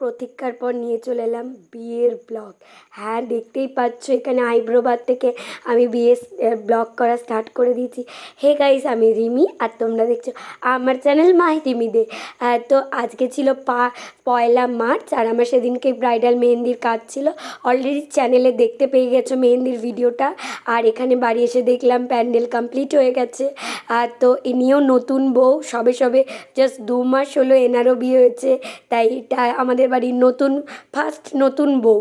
প্রতীক্ষার পর নিয়ে চলে এলাম বিয়ের ব্লগ। হ্যাঁ দেখতেই পাচ্ছ এখানে আইব্রোবার থেকে আমি বিয়ে ব্লগ করা স্টার্ট করে দিয়েছি। হে গাইস, আমি রিমি আর তোমরা দেখছ আমার চ্যানেল মাই রিমি দে। তো আজকে ছিল পা, পয়লা মার্চ আর আমার সেদিনকে ব্রাইডাল মেহেন্দির কাজ ছিল। অলরেডি চ্যানেলে দেখতে পেয়ে গেছো মেহেন্দির ভিডিওটা। আর এখানে বাড়ি এসে দেখলাম প্যান্ডেল কমপ্লিট হয়ে গেছে। আর তো ইনিও নতুন বউ। সবে সবে জাস্ট দু মাস হলো এনারও বিয়ে হয়েছে। তাই এটা আমাদের বাড়ির নতুন ফার্স্ট নতুন বউ।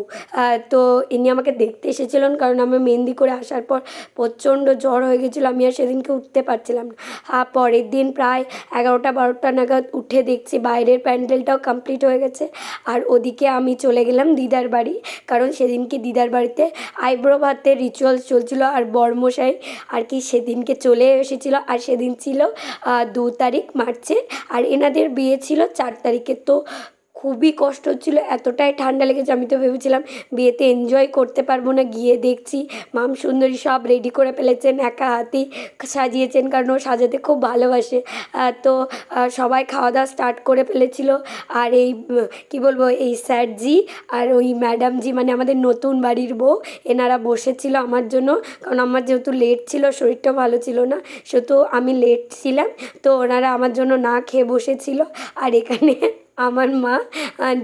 তো ইনি আমাকে দেখতে এসেছিলেন কারণ আমি মেহেন্দি করে আসার পর প্রচণ্ড জ্বর হয়ে গেছিল, আমি আর সেদিনকে উঠতে পারছিলাম না। আর পরের দিন প্রায় এগারোটা, বারোটা নাগাদ উঠে দেখছি বাইরের প্যান্ডেলটাও কমপ্লিট হয়ে গেছে। আর ওদিকে আমি চলে গেলাম দিদার বাড়ি, কারণ সেদিনকে দিদার বাড়িতে আইব্রো ভাতের রিচুয়ালস চলছিল আর বর্মশাই আর কি সেদিনকে চলে এসেছিল। আর সেদিন ছিল দু তারিখ মার্চের আর এনাদের বিয়ে ছিল চার তারিখে। তো খুবই কষ্ট হচ্ছিল, এতটাই ঠান্ডা লেগেছে, আমি তো ভেবেছিলাম বিয়েতে এনজয় করতে পারব না, গিয়ে দেখছি মাম সুন্দরী সব রেডি করে ফেলেছেন, একা হাতেই সাজিয়েছেন, কারণ ও সাজাতে খুব ভালোবাসে। তো সবাই খাওয়া দাওয়া স্টার্ট করে ফেলেছিল, আর এই, কি বলব, এই স্যারজি আর ওই ম্যাডামজি মানে আমাদের নতুন বাড়ির বউ, এনারা বসেছিল আমার জন্য, কারণ আমার যেহেতু লেট ছিল শরীরটা ভালো ছিল না, সেহেতু আমি লেট ছিলাম, তো ওনারা আমার জন্য না খেয়ে বসেছিল, আর এখানে আমার মা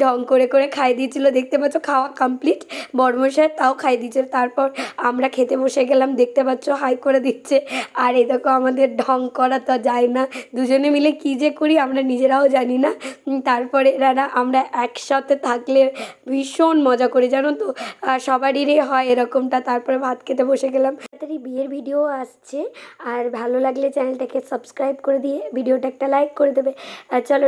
ঢং করে করে খাই দিয়েছিল। দেখতে পাচ্ছ খাওয়া কমপ্লিট বর্মশাই তাও খাই দিয়েছিল তারপর আমরা খেতে বসে গেলাম। দেখতে পাচ্ছ হাই করে দিচ্ছে। আর এই দেখো আমাদের ঢং করা তো যায় না। দুজনে মিলে কী যে করি আমরা নিজেরাও জানি না। তারপরে এরা আমরা একসাথে থাকলে ভীষণ মজা করি, জানো তো? সবারই হয় এরকমটা। তারপরে ভাত খেতে বসে গেলাম। তাড়াতাড়ি বিয়ের ভিডিও আসছে। আর ভালো লাগলে চ্যানেলটাকে সাবস্ক্রাইব করে দিয়ে ভিডিওটা একটা লাইক করে দেবে। চলো